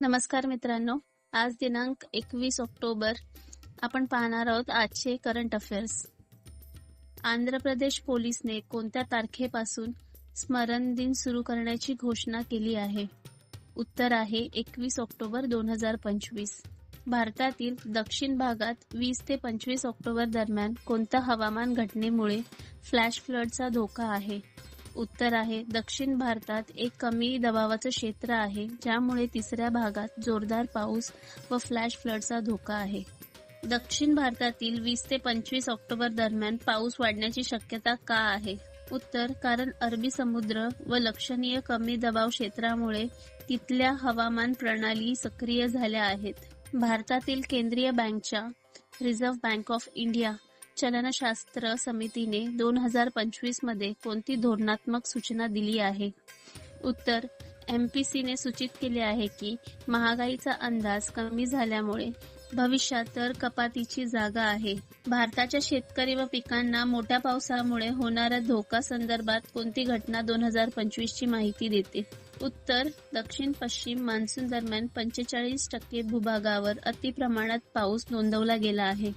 नमस्कार मित्रांनो. आज दिनांक एकवीस ऑक्टोबर. आपण पाहणार आहोत आजचे करंट अफेअर्स आंध्र प्रदेश पोलीसने कोणत्या तारखेपासून स्मरण दिन सुरू करण्याची घोषणा केली आहे? उत्तर आहे एकवीस ऑक्टोबर दोन हजार पंचवीस. भारतातील दक्षिण भागात वीस ते पंचवीस ऑक्टोबर दरम्यान कोणत्या हवामान घटनेमुळे फ्लॅश फ्लडचा धोका आहे? उत्तर आहे दक्षिण भारतात एक कमी दबावाचं क्षेत्र आहे ज्यामुळे तिसऱ्या भागात जोरदार पाऊस व फ्लॅश फ्लडचा धोका आहे. दक्षिण भारतातील वीस ते पंचवीस ऑक्टोबर दरम्यान पाऊस वाढण्याची शक्यता का आहे? उत्तर कारण अरबी समुद्र व लक्षणीय कमी दबाव क्षेत्रामुळे तिथल्या हवामान प्रणाली सक्रिय झाल्या आहेत. भारतातील केंद्रीय बँकच्या रिझर्व्ह बँक ऑफ इंडिया चलनशास्त्र समितीने दोन हजार पंचवीसमध्ये कोणती धोरणात्मक सूचना दिली आहे? उत्तर एम पी सीने सूचित केले आहे की महागाईचा अंदाज कमी झाल्यामुळे भविष्यात दर कपातीची जागा आहे. भारताच्या शेतकरी व पिकांना मोठ्या पावसामुळे होणाऱ्या धोका संदर्भात कोणती घटना दोन हजार पंचवीस ची माहिती देते? उत्तर दक्षिण पश्चिम मान्सून दरम्यान पंचेचाळीस टक्के भूभागावर अतिप्रमाणात पाऊस नोंदवला गेला आहे.